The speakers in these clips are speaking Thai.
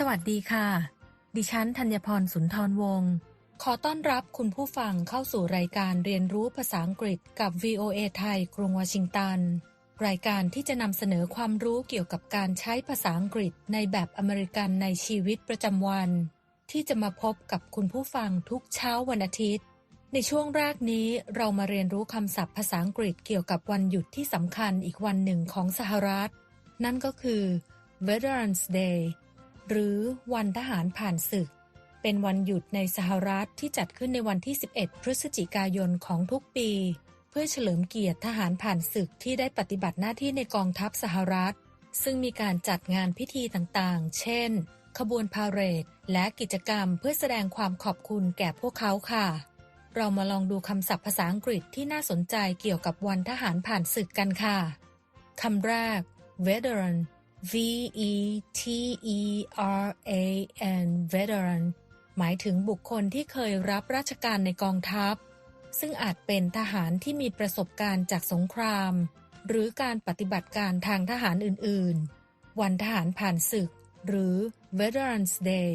สวัสดีค่ะ ดิฉันธัญพรสุนทรวงศ์ขอต้อนรับคุณผู้ฟังเข้าสู่รายการเรียนรู้ภาษาอังกฤษกับ VOA ไทย กรุงวอชิงตัน รายการที่จะนำเสนอความรู้เกี่ยวกับการใช้ภาษาอังกฤษในแบบอเมริกันในชีวิตประจำวัน ที่จะมาพบกับคุณผู้ฟังทุกเช้าวันอาทิตย์ ในช่วงแรกนี้เรามาเรียนรู้คำศัพท์ภาษาอังกฤษเกี่ยวกับวันหยุดที่สำคัญอีกวันหนึ่งของสหรัฐ นั่นก็คือ Veterans Day หรือวันทหารผ่านศึก เป็นวันหยุดในสหรัฐที่จัดขึ้นในวันที่ 11 พฤศจิกายนของทุกปี เพื่อเฉลิมเกียรติทหารผ่านศึกที่ได้ปฏิบัติหน้าที่ในกองทัพสหรัฐ ซึ่งมีการจัดงานพิธีต่างๆ เช่น ขบวนพาเหรด และกิจกรรมเพื่อแสดงความขอบคุณแก่พวกเขาค่ะ เรามาลองดูคำศัพท์ภาษาอังกฤษที่น่าสนใจเกี่ยวกับวันทหารผ่านศึกกันค่ะคำแรก veteran V E T E R A N veteran หมายถึงบุคคลที่เคยรับราชการในกองทัพ ซึ่งอาจเป็นทหารที่มีประสบการณ์จากสงคราม หรือการปฏิบัติการทางทหารอื่น ๆ วันทหารผ่านศึก หรือ Veterans Day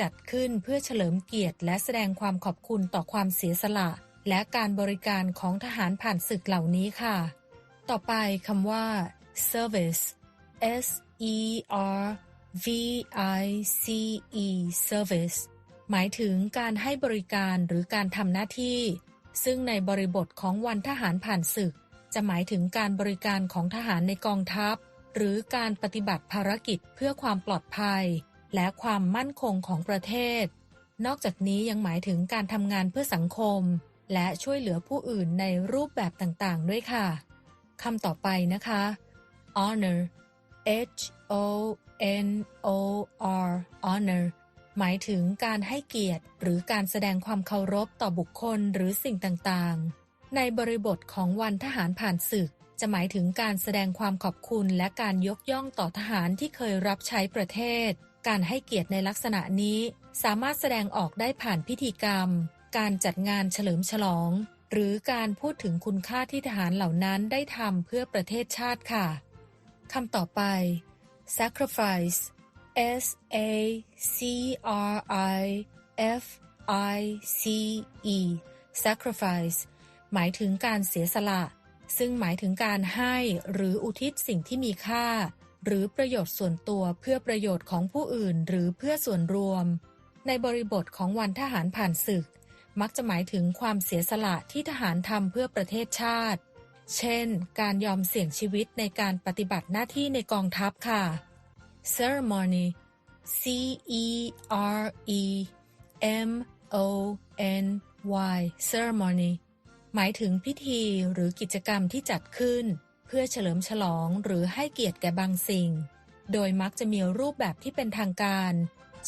จัดขึ้นเพื่อเฉลิมเกียรติและแสดงความขอบคุณต่อความเสียสละ และการบริการของทหารผ่านศึกเหล่านี้ค่ะ ต่อไปคำว่า service S E R V I C E service หมายถึงการให้บริการหรือการทำหน้าที่ ซึ่งในบริบทของวันทหารผ่านศึก จะหมายถึงการบริการของทหารในกองทัพ หรือการปฏิบัติภารกิจเพื่อความปลอดภัย และความมั่นคงของประเทศ นอกจากนี้ยังหมายถึงการทำงานเพื่อสังคม และช่วยเหลือผู้อื่นในรูปแบบต่างๆ ด้วยค่ะคำต่อไปนะคะ honor H O N O R honor หมายถึงการให้เกียรติ หรือการแสดงความเคารพต่อบุคคลหรือสิ่งต่างๆ ในบริบทของวันทหารผ่านศึก จะหมายถึงการแสดงความขอบคุณและการยกย่องต่อทหารที่เคยรับใช้ประเทศ การให้เกียรติในลักษณะนี้ สามารถแสดงออกได้ผ่านพิธีกรรม การจัดงานเฉลิมฉลอง หรือการพูดถึงคุณค่าที่ทหารเหล่านั้นได้ทำเพื่อประเทศชาติค่ะ คำต่อไป sacrifice S A C R I F I C E sacrifice หมายถึงการเสียสละ ซึ่งหมายถึงการให้หรืออุทิศสิ่งที่มีค่า หรือประโยชน์ส่วนตัวเพื่อประโยชน์ของผู้อื่นหรือเพื่อส่วนรวม ในบริบทของวันทหารผ่านศึก มักจะหมายถึงความเสียสละที่ทหารทำเพื่อประเทศชาติ เช่น การยอมเสี่ยงชีวิตในการปฏิบัติหน้าที่ในกองทัพค่ะ ceremony C E R E M O N Y ceremony หมายถึงพิธีหรือกิจกรรมที่จัดขึ้น เพื่อเฉลิมฉลองหรือให้เกียรติแก่บางสิ่ง โดยมักจะมีรูปแบบที่เป็นทางการ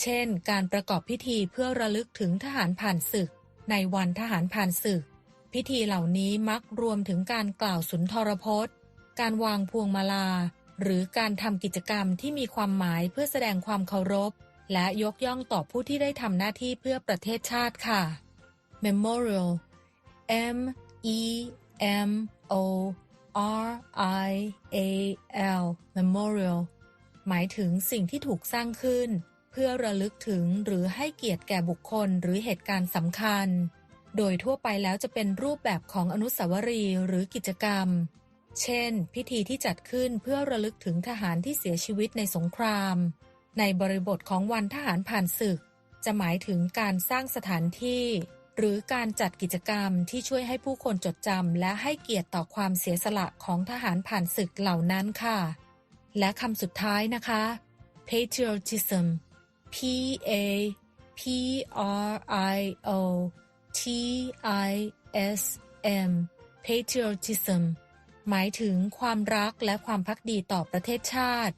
เช่น การประกอบพิธีเพื่อระลึกถึงทหารผ่านศึก ในวันทหารผ่านศึก พิธีเหล่านี้มักรวมถึงการกล่าวสุนทรพจน์ การวางพวงมาลา หรือการทำกิจกรรมที่มีความหมายเพื่อแสดงความเคารพ และยกย่องต่อผู้ที่ได้ทำหน้าที่เพื่อประเทศชาติค่ะ Memorial M E M O R I A L Memorial หมายถึงสิ่งที่ถูกสร้างขึ้น เพื่อระลึกถึงหรือให้เกียรติแก่บุคคลหรือเหตุการณ์สำคัญ โดยทั่วไปแล้วจะเป็นรูปแบบของอนุสาวรีย์หรือกิจกรรม เช่น พิธีที่จัดขึ้นเพื่อระลึกถึงทหารที่เสียชีวิตในสงคราม ในบริบทของวันทหารผ่านศึก จะหมายถึงการสร้างสถานที่ หรือการจัดกิจกรรมที่ช่วยให้ผู้คนจดจำและให้เกียรติต่อความเสียสละของทหารผ่านศึกเหล่านั้นค่ะ และคำสุดท้ายนะคะ patriotism P A P R I O T I S M patriotism หมายถึงความรักและความพักดีต่อประเทศชาติ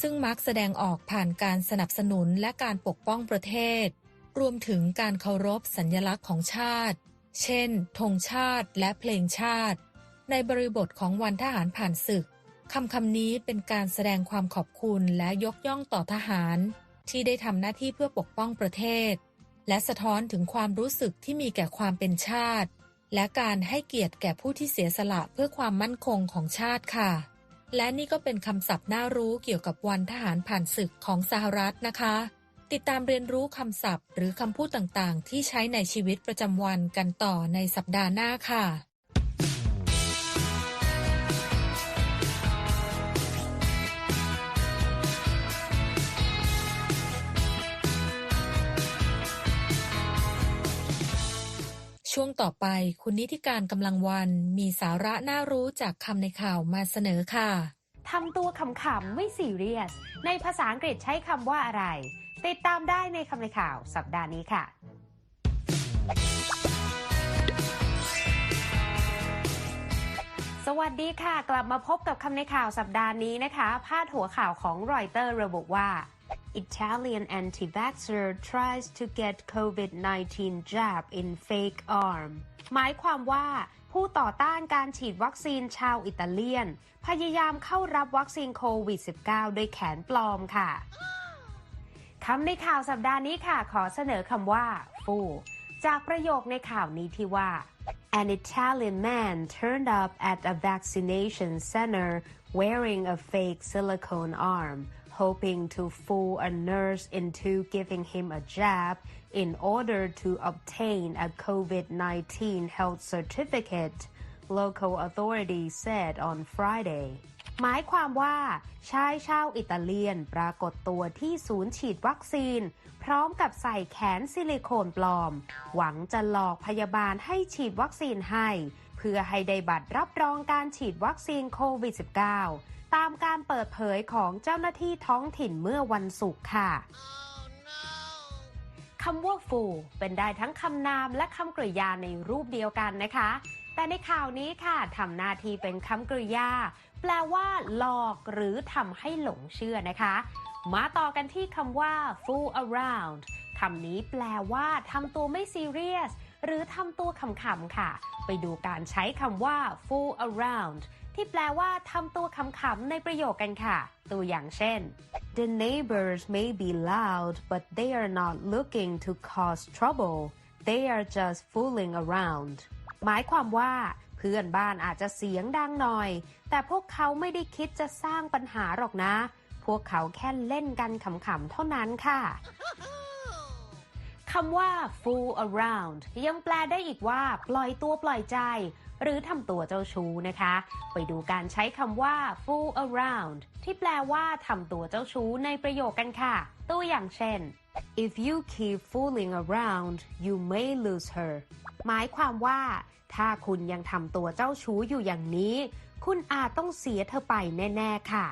ซึ่งมักแสดงออกผ่านการสนับสนุนและการปกป้องประเทศ รวมถึงการเคารพสัญญลักษณ์ของชาติ เช่นธงชาติและเพลงชาติ ในบริบทของวันทหารผ่านศึกคำคำนี้เป็นการแสดงความขอบคุณและยกย่องต่อทหาร ที่ได้ทำหน้าที่เพื่อปกป้องประเทศ และสะท้อนถึงความรู้สึกที่มีแก่ความเป็นชาติ และการให้เกียรติแก่ผู้ที่เสียสละเพื่อความมั่นคงของชาติค่ะ และนี่ก็เป็นคำศัพท์น่ารู้เกี่ยวกับวันทหารผ่านศึกของสหรัฐนะคะ ติดตามเรียนรู้คำศัพท์ หรือคำพูดต่างๆ ที่ใช้ในชีวิตประจำวันกันต่อในสัปดาห์หน้าค่ะ ช่วงต่อไปคุณนิติการกำลังวันมีสาระน่ารู้จากคำในข่าวมาเสนอค่ะทำตัวขำๆไม่ซีเรียส ในภาษาอังกฤษใช้คำว่าอะไร ติดตามได้ในคำในข่าวสัปดาห์นี้ค่ะ สวัสดีค่ะ กลับมาพบกับคำในข่าวสัปดาห์นี้นะคะ พาดหัวข่าวของรอยเตอร์ระบุว่า Italian anti-vaxxer tries to get COVID-19 jab in fake arm หมายความว่าผู้ต่อต้านการฉีดวัคซีนชาวอิตาเลียน พยายามเข้ารับวัคซีนโควิด -19 โดยแขนปลอมค่ะ คำในข่าวสัปดาห์นี้ค่ะ ขอเสนอคำว่า fool จากประโยคในข่าวนี้ที่ว่า An Italian man turned up at a vaccination center wearing a fake silicone arm, hoping to fool a nurse into giving him a jab in order to obtain a COVID 19 health certificate, local authorities said on Friday. หมายความว่าชายชาวอิตาเลียนปรากฏตัวที่ศูนย์ฉีดวัคซีน พร้อมกับใส่แขนซิลิโคนปลอม หวังจะหลอกพยาบาลให้ฉีดวัคซีนให้ เพื่อให้ได้บัตรรับรองการฉีดวัคซีนโควิด -19 ตามการเปิดเผยของเจ้าหน้าที่ท้องถิ่นเมื่อวันศุกร์ค่ะคำว่า fool เป็นได้ทั้งคำนามและคำกริยาในรูปเดียวกันนะคะ แต่ในข่าวนี้ค่ะทำหน้าที่เป็นคำกริยา แปลว่าหลอกหรือทำให้หลงเชื่อนะคะ มาต่อกันที่คำว่า fool around คำนี้แปลว่าทำตัวไม่ซีเรียสหรือทำตัวขำๆค่ะ ไปดูการใช้คำว่า fool around ที่แปลว่าทำตัวขำๆในประโยคกันค่ะ ตัวอย่างเช่น The neighbors may be loud but they are not looking to cause trouble they are just fooling around หมายความว่าเพื่อนบ้านอาจจะเสียงดังหน่อย แต่พวกเขาไม่ได้คิดจะสร้างปัญหาหรอกนะ พวกเขาแค่เล่นกันขำๆเท่านั้นค่ะคำว่า fool around ยังแปลได้อีกว่า ปล่อยตัวปล่อยใจ หรือทำตัวเจ้าชู้นะคะ ไปดูการใช้คำว่า fool around ที่แปลว่าทำตัวเจ้าชู้ในประโยคกันค่ะ ตัวอย่างเช่น if you keep fooling around you may lose her หมายความว่า ถ้าคุณยังทำตัวเจ้าชู้อยู่อย่างนี้ คุณอาจต้องเสียเธอไปแน่ ๆ ค่ะ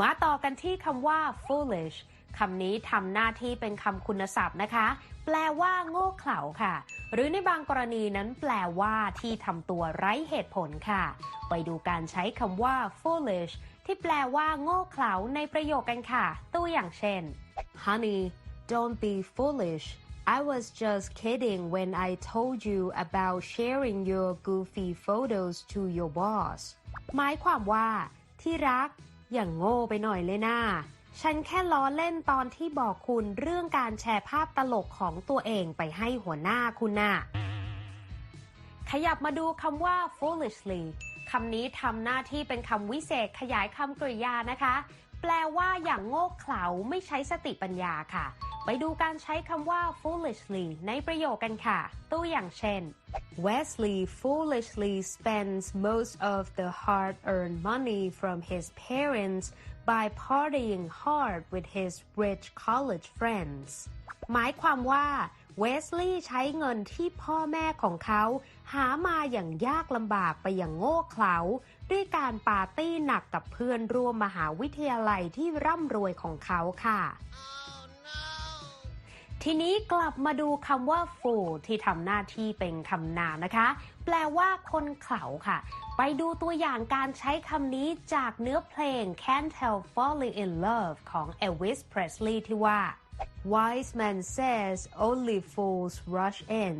มาต่อกันที่คำว่า foolish คำนี้ทำหน้าที่เป็นคำคุณศัพท์นะคะ แปลว่าโง่เขลาค่ะ หรือในบางกรณีนั้นแปลว่าที่ทำตัวไร้เหตุผลค่ะ ไปดูการใช้คำว่า foolish ที่แปลว่าโง่เขลาในประโยคกันค่ะ ตัวอย่างเช่น Honey don't be foolish I was just kidding when I told you about sharing your goofy photos to your boss หมายความว่า ที่รักอย่างโง่ไปหน่อยเลยนะ ฉันแค่ล้อเล่นตอนที่บอกคุณเรื่องการแชร์ภาพตลกของตัวเองไปให้หัวหน้าคุณน่ะ ขยับมาดูคำว่า foolishly คำนี้ทำหน้าที่เป็นคำวิเศษขยายคำกริยานะคะ แปลว่าอย่างโง่เขลาไม่ใช้สติปัญญาค่ะ ไปดูการใช้คำว่า foolishly ในประโยคกันค่ะ ตัวอย่างเช่น Wesley foolishly spends most of the hard-earned money from his parents by partying hard with his rich college friends หมายความว่าเวสลีย์ใช้เงินที่พ่อแม่ของเขา หามาอย่างยากลำบากไปอย่างโง่เขลาด้วยการปาร์ตี้หนักกับเพื่อนร่วมมหาวิทยาลัยที่ร่ำรวยของเขาค่ะ ทีนี้กลับมาดูคำว่า fool ที่ทำหน้าที่เป็นคำนามนะคะ แปลว่าคนเขลาค่ะ ไปดูตัวอย่างการใช้คำนี้จากเนื้อเพลง Can't Help Falling in Love ของ Elvis Presley ที่ว่า Wise man says only fools rush in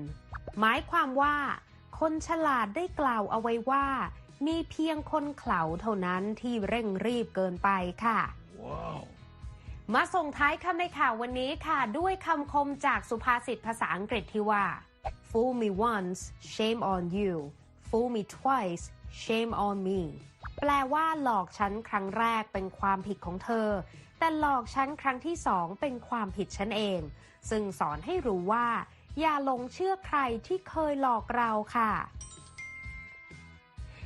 หมายความว่า คนฉลาดได้กล่าวเอาไว้ว่า มีเพียงคนเขลาเท่านั้นที่เร่งรีบเกินไปค่ะ มาส่งท้ายคำในข่าววันนี้ค่ะ ด้วยคำคมจากสุภาษิตภาษาอังกฤษที่ว่า fool me once shame on you fool me twice shame on me แปลว่าหลอกฉันครั้งแรกเป็นความผิดของเธอ แต่หลอกฉันครั้งที่สองเป็นความผิดฉันเอง ซึ่งสอนให้รู้ว่า อย่าหลงเชื่อใครที่เคยหลอกเราค่ะ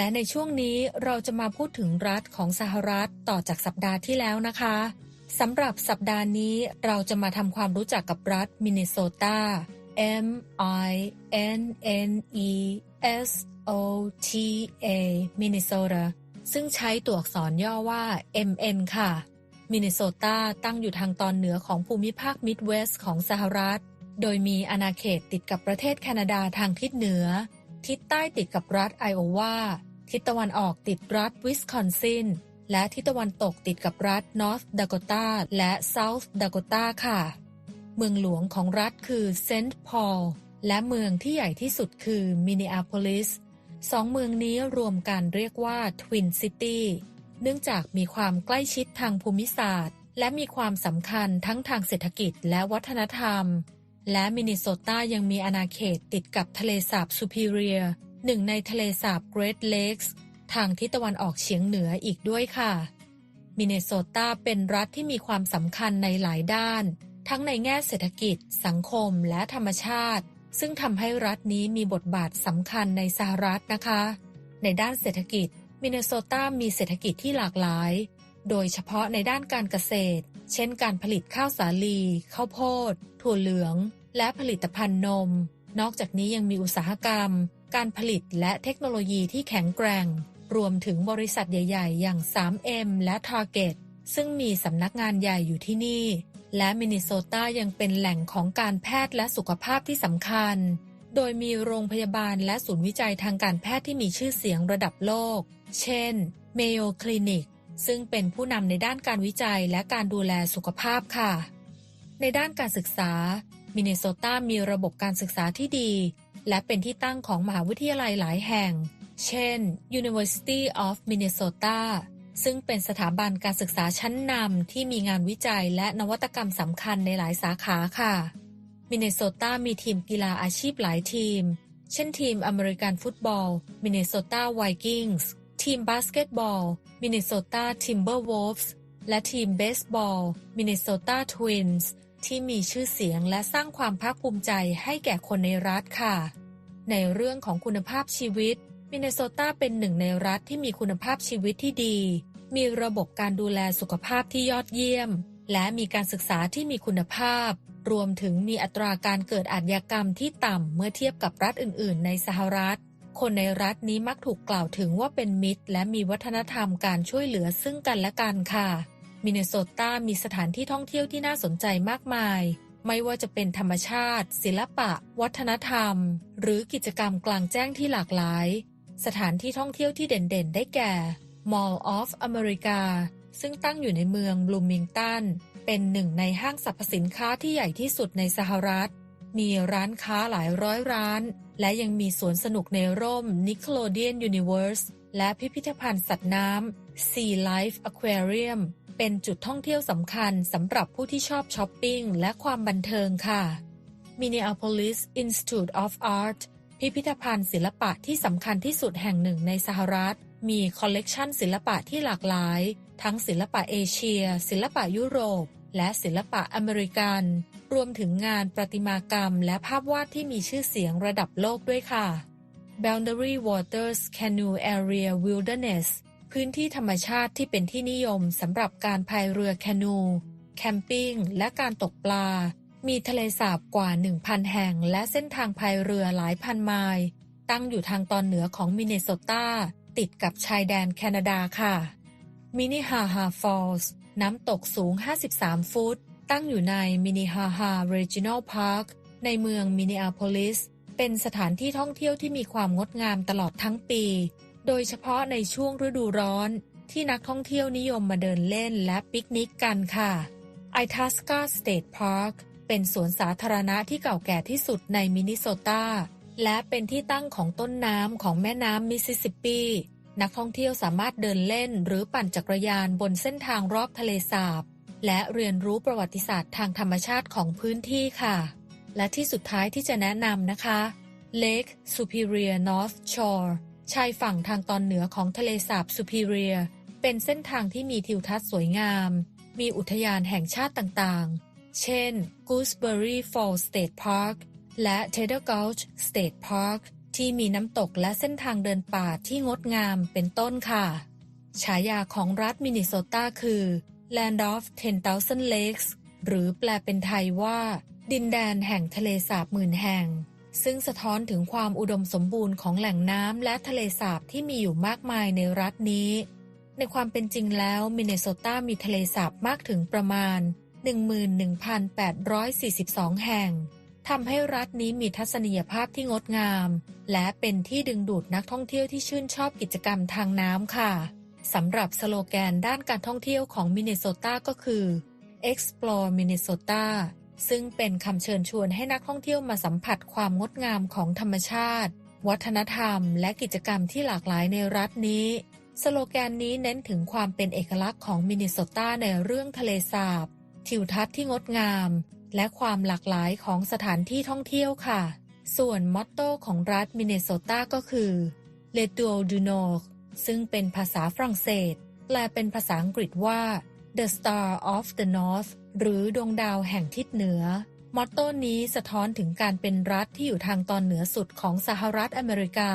และในช่วงนี้เราจะมาพูดถึงรัฐของสหรัฐต่อจากสัปดาห์ที่แล้วนะคะสำหรับสัปดาห์นี้เราจะมาทำความรู้จักกับรัฐมินนิโซตา M I N N E S O T A มินนิโซตาซึ่งใช้ตัวอักษรย่อว่า MN ค่ะมินนิโซตาตั้งอยู่ทางตอนเหนือของภูมิภาคมิดเวสต์ของสหรัฐ โดยมีอาณาเขตติดกับประเทศแคนาดาทางทิศเหนือ ทิศใต้ติดกับรัฐไอโอวา ทิศตะวันออกติดรัฐวิสคอนซิน และทิศตะวันตกติดกับรัฐนอร์ทดาโกตาและเซาท์ดาโกตาค่ะ เมืองหลวงของรัฐคือเซนต์พอลและเมืองที่ใหญ่ที่สุดคือมินนิอาโพลิสสองเมืองนี้รวมกันเรียกว่าทวินซิตี้เนื่องจากมีความใกล้ชิดทางภูมิศาสตร์ และมีความสำคัญทั้งทางเศรษฐกิจและวัฒนธรรม และมินนิโซตายังมีอาณาเขตติดกับทะเลสาบซูพิเรีย หนึ่งในทะเลสาบเกรทเลกส์ทางทิศตะวันออกเฉียงเหนืออีกด้วยค่ะ มินเนโซตาเป็นรัฐที่มีความสำคัญในหลายด้าน ทั้งในแง่เศรษฐกิจ สังคมและธรรมชาติ ซึ่งทำให้รัฐนี้มีบทบาทสำคัญในสหรัฐนะคะ ในด้านเศรษฐกิจ มินเนโซตามีเศรษฐกิจที่หลากหลาย โดยเฉพาะในด้านการเกษตร เช่นการผลิตข้าวสาลี ข้าวโพด ถั่วเหลือง และผลิตภัณฑ์นม นอกจากนี้ยังมีอุตสาหกรรม การผลิตและเทคโนโลยีที่แข็งแกร่ง รวมถึงบริษัทใหญ่ ๆ อย่าง 3M และ Target ซึ่งมีสำนักงานใหญ่อยู่ที่นี่ และมินนิโซตายังเป็นแหล่งของการแพทย์และสุขภาพที่สำคัญ โดยมีโรงพยาบาลและศูนย์วิจัยทางการแพทย์ที่มีชื่อเสียงระดับโลก เช่น Mayo Clinic ซึ่งเป็นผู้นำในด้านการวิจัยและการดูแลสุขภาพค่ะ ในด้านการศึกษามินนิโซตามีระบบการศึกษาที่ดี และเป็นที่ตั้งของมหาวิทยาลัยหลายแห่ง เช่น University of Minnesota ซึ่งเป็นสถาบันการศึกษาชั้นนำที่มีงานวิจัยและนวัตกรรมสำคัญในหลายสาขาค่ะ มินนิโซตามีทีมกีฬาอาชีพหลายทีม เช่นทีมอเมริกันฟุตบอลมินนิโซตาไวกิ้งส์ทีมบาสเกตบอลมินนิโซตาทิมเบอร์วอลฟ์และทีมเบสบอลมินนิโซตาทวินส์ ที่มีชื่อเสียงและสร้างความภาคภูมิใจให้แก่คนในรัฐค่ะ ในเรื่องของคุณภาพชีวิต มินนิโซตาเป็นหนึ่งในรัฐที่มีคุณภาพชีวิตที่ดี มีระบบการดูแลสุขภาพที่ยอดเยี่ยม และมีการศึกษาที่มีคุณภาพ รวมถึงมีอัตราการเกิดอาชญากรรมที่ต่ำเมื่อเทียบกับรัฐอื่น ๆ ในสหรัฐ คนในรัฐนี้มักถูกกล่าวถึงว่าเป็นมิตร และมีวัฒนธรรมการช่วยเหลือซึ่งกันและกันค่ะ มินนิโซตามีสถานที่ท่องเที่ยวที่น่าสนใจมากมาย ไม่ว่าจะเป็นธรรมชาติ ศิลปะ วัฒนธรรม หรือกิจกรรมกลางแจ้งที่หลากหลาย สถานที่ท่องเที่ยวที่เด่นๆ ได้แก่ Mall of America ซึ่งตั้งอยู่ในเมืองบลูมิงตัน เป็นหนึ่งในห้างสรรพสินค้าที่ใหญ่ที่สุดในสหรัฐ มีร้านค้าหลายร้อยร้าน และยังมีสวนสนุกในร่ม Nickelodeon Universe และพิพิธภัณฑ์สัตว์น้ำ Sea Life Aquarium เป็นจุดท่องเที่ยวสำคัญสำหรับผู้ที่ชอบช้อปปิ้งและความบันเทิงค่ะ Minneapolis Institute of Art พิพิธภัณฑ์ศิลปะที่สำคัญที่สุดแห่งหนึ่งในสหรัฐ มีคอลเลกชันศิลปะที่หลากหลาย ทั้งศิลปะเอเชีย ศิลปะยุโรป และศิลปะอเมริกัน รวมถึงงานประติมากรรม และภาพวาดที่มีชื่อเสียงระดับโลกด้วยค่ะ Boundary Waters Canoe Area Wilderness พื้นที่ธรรมชาติที่เป็นที่นิยมสำหรับการพายเรือแคนู แคมปิ้ง และการตกปลา มีทะเลสาบกว่า 1,000 แห่ง และเส้นทางพายเรือหลายพันไมล์ ตั้งอยู่ทางตอนเหนือของมินเนโซตา ติดกับชายแดนแคนาดาค่ะ มินิฮาฮาฟอลส์ น้ำตกสูง 53 ฟุต ตั้งอยู่ในมินิฮาฮา Regional Park ในเมืองมินนิอาโพลิส เป็นสถานที่ท่องเที่ยวที่มีความงดงามตลอดทั้งปี โดยเฉพาะในช่วงฤดูร้อนที่นักท่องเที่ยวนิยมมาเดินเล่นและปิกนิกกันค่ะไอทัสกาสเต e พาร์คเป็นสวนสาธารณะที่เก่าแก่ที่สุดในมินนิโซตาและเป็นที่ตั้งของต้นน้ำของแม่น้ำมิสซิสซิปปี นักท่องเที่ยวสามารถเดินเล่นหรือปั่นจักรยานบนเส้นทางรอบทะเลสาบ และเรียนรู้ประวัติศาสตร์ทางธรรมชาติของพื้นที่ค่ะ และที่สุดท้ายที่จะแนะนำนะคะ Lake Superior North Shore ชายฝั่งทางตอนเหนือของทะเลสาบ Superior เป็นเส้นทางที่มีทิวทัศน์สวยงาม มีอุทยานแห่งชาติต่างๆ เช่น Gooseberry Falls State Park และ Tedder Gulch State Park ที่มีน้ำตกและเส้นทางเดินป่าที่งดงามเป็นต้นค่ะ ฉายาของรัฐมินนิโซตาคือ Land of 10,000 Lakes หรือแปลเป็นไทยว่า ดินแดนแห่งทะเลสาบหมื่นแห่ง ซึ่งสะท้อนถึงความอุดมสมบูรณ์ของแหล่งน้ำและทะเลสาบที่มีอยู่มากมายในรัฐนี้ ในความเป็นจริงแล้วมินเนโซตามีทะเลสาบมากถึงประมาณ 11,842 แห่งทำให้รัฐนี้มีทัศนียภาพที่งดงาม และเป็นที่ดึงดูดนักท่องเที่ยวที่ชื่นชอบกิจกรรมทางน้ำค่ะสำหรับสโลแกนด้านการท่องเที่ยวของมินเนโซตาก็คือ Explore Minnesota ซึ่งเป็นคำเชิญชวนให้นักท่องเที่ยวมาสัมผัสความงดงามของธรรมชาติ วัฒนธรรม และกิจกรรมที่หลากหลายในรัฐนี้ สโลแกนนี้เน้นถึงความเป็นเอกลักษณ์ของมินนิโซตาในเรื่องทะเลสาบ ทิวทัศน์ที่งดงาม และความหลากหลายของสถานที่ท่องเที่ยวค่ะ ส่วนมอตโต้ของรัฐมินนิโซตาก็คือ Le Tour du Nord ซึ่งเป็นภาษาฝรั่งเศส แปลเป็นภาษาอังกฤษว่า The Star of the North หรือดวงดาวแห่งทิศเหนือ มอตโต้นี้สะท้อนถึงการเป็นรัฐที่อยู่ทางตอนเหนือสุดของสหรัฐอเมริกา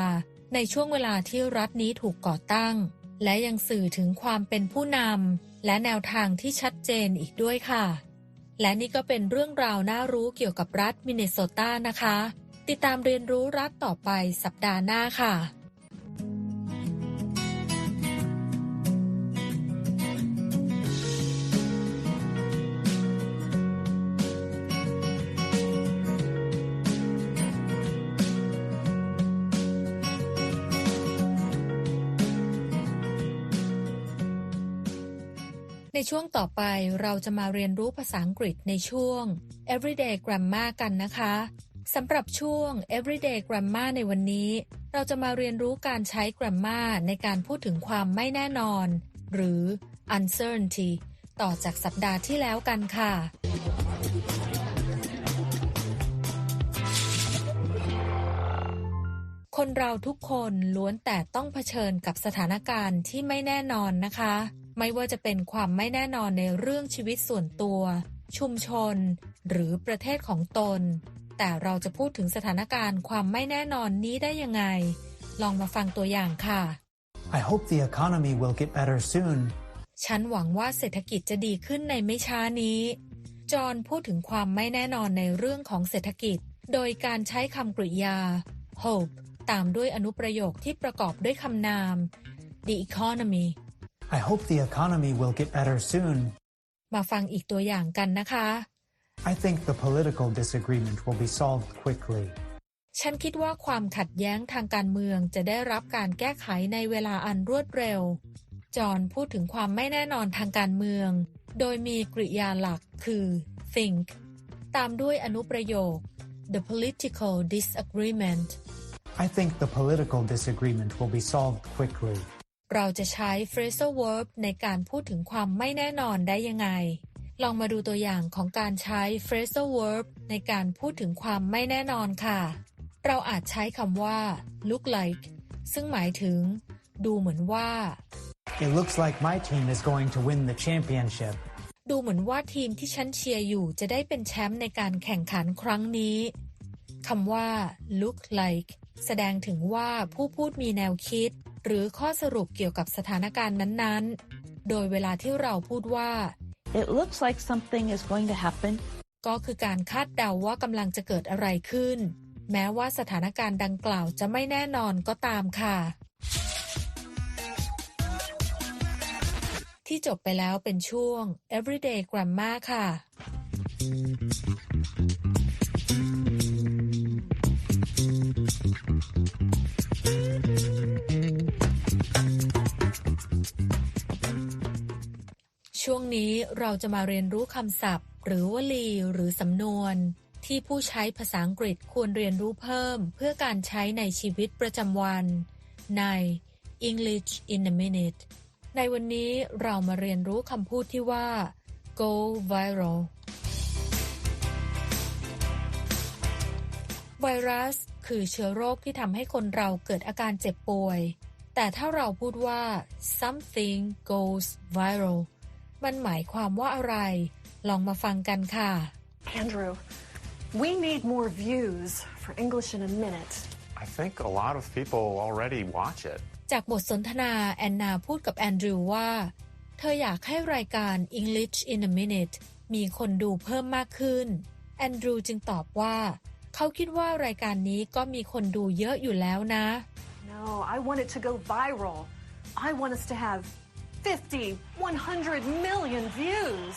ในช่วงเวลาที่รัฐนี้ถูกก่อตั้ง และยังสื่อถึงความเป็นผู้นำและแนวทางที่ชัดเจนอีกด้วยค่ะ และนี่ก็เป็นเรื่องราวน่ารู้เกี่ยวกับรัฐมินเนโซตานะคะ ติดตามเรียนรู้รัฐต่อไปสัปดาห์หน้าค่ะ ในช่วงต่อไปเราจะมาเรียนรู้ภาษาอังกฤษในช่วง Everyday Grammar กันนะคะสำหรับช่วง Everyday Grammar ในวันนี้ เราจะมาเรียนรู้การใช้ Grammar ในการพูดถึงความไม่แน่นอน หรือ uncertainty ต่อจากสัปดาห์ที่แล้วกันค่ะ คนเราทุกคนล้วนแต่ต้องเผชิญกับสถานการณ์ที่ไม่แน่นอนนะคะ ไม่ว่าจะเป็นความไม่แน่นอนในเรื่องชีวิตส่วนตัว ชุมชน หรือประเทศของตน แต่เราจะพูดถึงสถานการณ์ความไม่แน่นอนนี้ได้ยังไง ลองมาฟังตัวอย่างค่ะ I hope the economy will get better soon. ฉันหวังว่าเศรษฐกิจจะดีขึ้นในไม่ช้านี้ จอห์นพูดถึงความไม่แน่นอนในเรื่องของเศรษฐกิจ โดยการใช้คำกริยา hope ตามด้วยอนุประโยคที่ประกอบด้วยคำนาม the economy I hope the economy will get better soon. มาฟังอีกตัวอย่างกันนะคะ I think the political disagreement will be solved quickly. ฉันคิดว่าความขัดแย้งทางการเมืองจะได้รับการแก้ไขในเวลาอันรวดเร็ว จอห์นพูดถึงความไม่แน่นอนทางการเมือง โดยมีกริยาหลักคือ think ตามด้วยอนุประโยค the political disagreement I think the political disagreement will be solved quickly. เราจะใช้ phrasal verb ในการพูดถึงความไม่แน่นอนได้ยังไง ลองมาดูตัวอย่างของการใช้ phrasal verb ในการพูดถึงความไม่แน่นอนค่ะ เราอาจใช้คำว่า look like ซึ่งหมายถึง ดูเหมือนว่า It looks like my team is going to win the championship. ดูเหมือนว่าทีมที่ฉันเชียร์อยู่จะได้เป็นแชมป์ในการแข่งขันครั้งนี้คำว่า look like แสดงถึงว่าผู้พูดมีแนวคิด หรือข้อสรุปเกี่ยวกับสถานการณ์นั้นๆ โดยเวลาที่เราพูดว่า It looks like something is going to happen. ก็คือการคาดเดาว่ากำลังจะเกิดอะไรขึ้น แม้ว่าสถานการณ์ดังกล่าวจะไม่แน่นอนก็ตามค่ะ ที่จบไปแล้วเป็นช่วง everyday grammar ค่ะ นี้เราจะมาเรียนรู้คำศัพท์ หรือวลี หรือสำนวน ที่ผู้ใช้ภาษาอังกฤษควรเรียนรู้เพิ่ม เพื่อการใช้ในชีวิตประจำวัน ใน English in a minute ในวันนี้เรามาเรียนรู้คำพูดที่ว่า go viral ไวรัส คือเชื้อโรคที่ทำให้คนเราเกิดอาการเจ็บป่วย แต่ถ้าเราพูดว่า something goes viral มันหมายความว่าอะไร ลองมาฟังกันค่ะ Andrew, we need more views for English in a minute. I think a lot of people already watch it. จากบทสนทนาแอนนาพูดกับแอนดรูว์ว่า เธออยากให้รายการ English in a minute มีคนดูเพิ่มมากขึ้น แอนดรูว์จึงตอบว่า เขาคิดว่ารายการนี้ก็มีคนดูเยอะอยู่แล้วนะ No, I want it to go viral. I want us to have 50, 100 million views.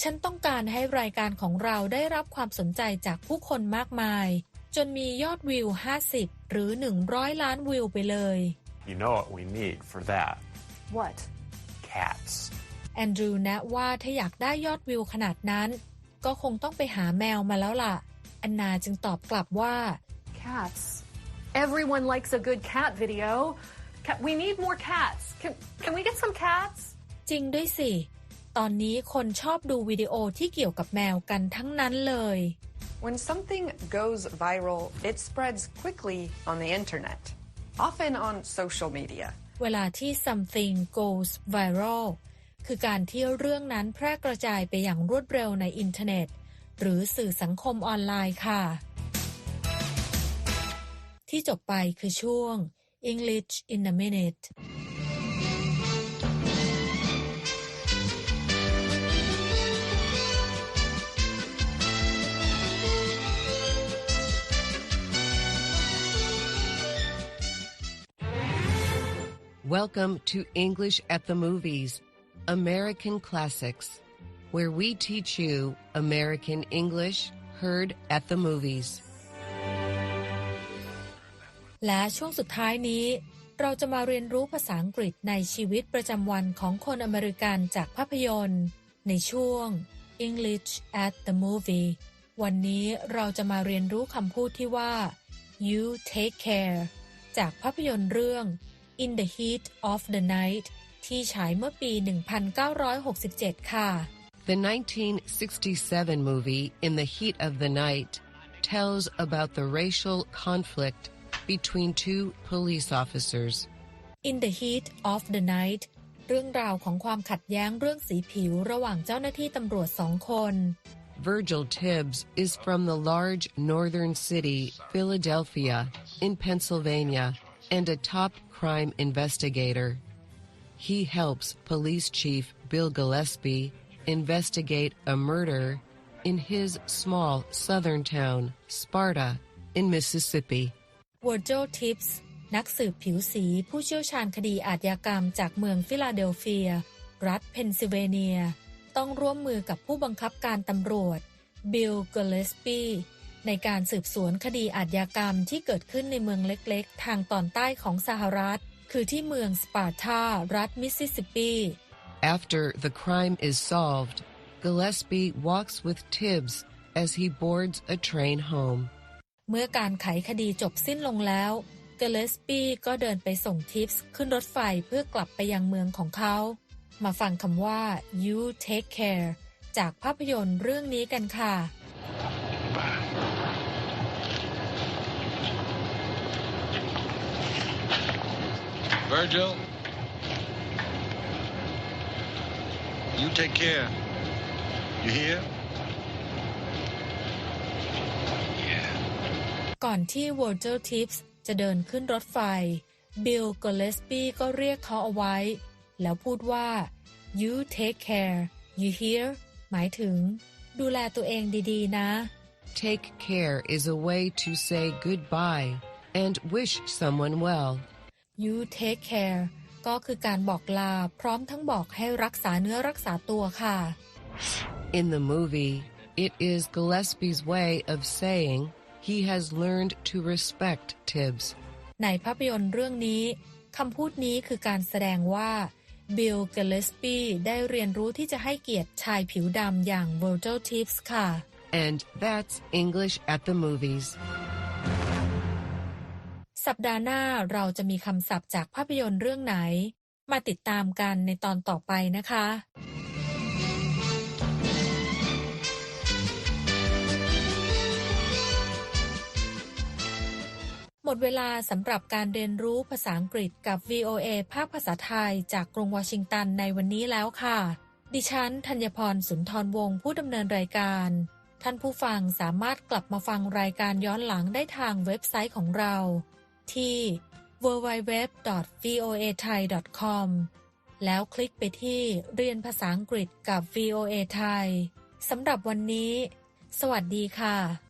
ฉันต้องการให้รายการของเราได้รับความสนใจจากผู้คนมากมาย จนมียอดวิว 50 หรือ 100 ล้านวิวไปเลย You know what we need for that? What? Cats. แอนดรูว์แนะว่าถ้าอยากได้ยอดวิวขนาดนั้น ก็คงต้องไปหาแมวมาแล้วล่ะแอนนาจึงตอบกลับว่า Cats. Everyone likes a good cat video. Ca- we need more cats. Can, can we get some cats? จริงด้วยสิ ตอนนี้คนชอบดูวิดีโอที่เกี่ยวกับแมวกันทั้งนั้นเลย When something goes viral, it spreads quickly on the internet, often on social media. เวลาที่ something goes viral คือการที่เรื่องนั้นแพร่กระจายไปอย่างรวดเร็วในอินเทอร์เน็ต หรือสื่อสังคมออนไลน์ค่ะ ที่จบไปคือช่วง English in a minute Welcome to English at the Movies, American Classics, where we teach you American English heard at the movies. และช่วงสุดท้ายนี้ เราจะมาเรียนรู้ภาษาอังกฤษในชีวิตประจำวันของคนอเมริกันจากภาพยนตร์ ในช่วง English at the movie วันนี้เราจะมาเรียนรู้คำพูดที่ว่า you take care จากภาพยนตร์เรื่อง In the Heat of the Night ที่ฉายเมื่อปี 1967 ค่ะ The 1967 movie In the Heat of the Night tells about the racial conflict between two police officers. In the Heat of the Night เรื่องราวของความขัดแย้งเรื่องสีผิวระหว่างเจ้าหน้าที่ตำรวจสองคน Virgil Tibbs is from the large northern city, Philadelphia, in Pennsylvania, and a top crime investigator. He helps Police Chief Bill Gillespie investigate a murder in his small southern town, Sparta, in Mississippi. Virgil Tibbs นักสืบผิวสีผู้เชี่ยวชาญคดีอาชญากรรมจากเมืองฟิลาเดลเฟีย รัฐเพนซิลเวเนีย ต้องร่วมมือกับผู้บังคับการตำรวจ บิลเกเลสปีในการสืบสวนคดีอาชญากรรมที่เกิดขึ้นในเมืองเล็กๆ ทางตอนใต้ของสหรัฐ คือที่เมืองสปาร์ตารัฐมิสซิสซิปปี After the crime is solved, Gillespie walks with Tibbs as he boards a train home. เมื่อการไขคดีจบสิ้นลงแล้วเกเลสปีก็เดินไปส่งทิปส์ขึ้นรถไฟเพื่อกลับไปยังเมืองของเขา มาฟังคำว่า you take care จากภาพยนตร์เรื่องนี้กันค่ะ Virgil, you take care. You hear? ก่อนที่ w o r g i l Tips จะเดินขึ้นรถไฟ บิลก l เลสปีก็เรียกเขาเอาไว้ แล้วพูดว่า you take care you hear หมายถึง ดูแลตัวเองดีๆนะ take care is a way to say goodbye and wish someone well. you take care ก็คือการบอกลาพร้อมทั้งบอกให้รักษาเนื้อรักษาตัวค่ะ In the movie, it is Gillespie's way of saying he has learned to respect Tibbs. ในภาพยนตร์เรื่องนี้คำพูดนี้คือการแสดงว่าบิลเกลสปีได้เรียนรู้ที่จะให้เกียรติชายผิวดำอย่าง Virgil Tibbs ค่ะ And that's English at the movies. สัปดาห์หน้าเราจะมีคำศัพท์จากภาพยนตร์เรื่องไหน มาติดตามกันในตอนต่อไปนะคะ มดเวลาสำหรับการเรียนรู้ภาษาอังกฤษกับ VOA ภาคภาษาไทยจากกรุงวอชิงตันในวันนี้แล้วค่ะ ดิฉันธัญพรสุนทรวงศ์ผู้ดำเนินรายการ ท่านผู้ฟังสามารถกลับมาฟังรายการย้อนหลังได้ทางเว็บไซต์ของเรา ที่ www.voathai.com แล้วคลิกไปที่เรียนภาษาอังกฤษกับ VOA ไทยสำหรับวันนี้ สวัสดีค่ะ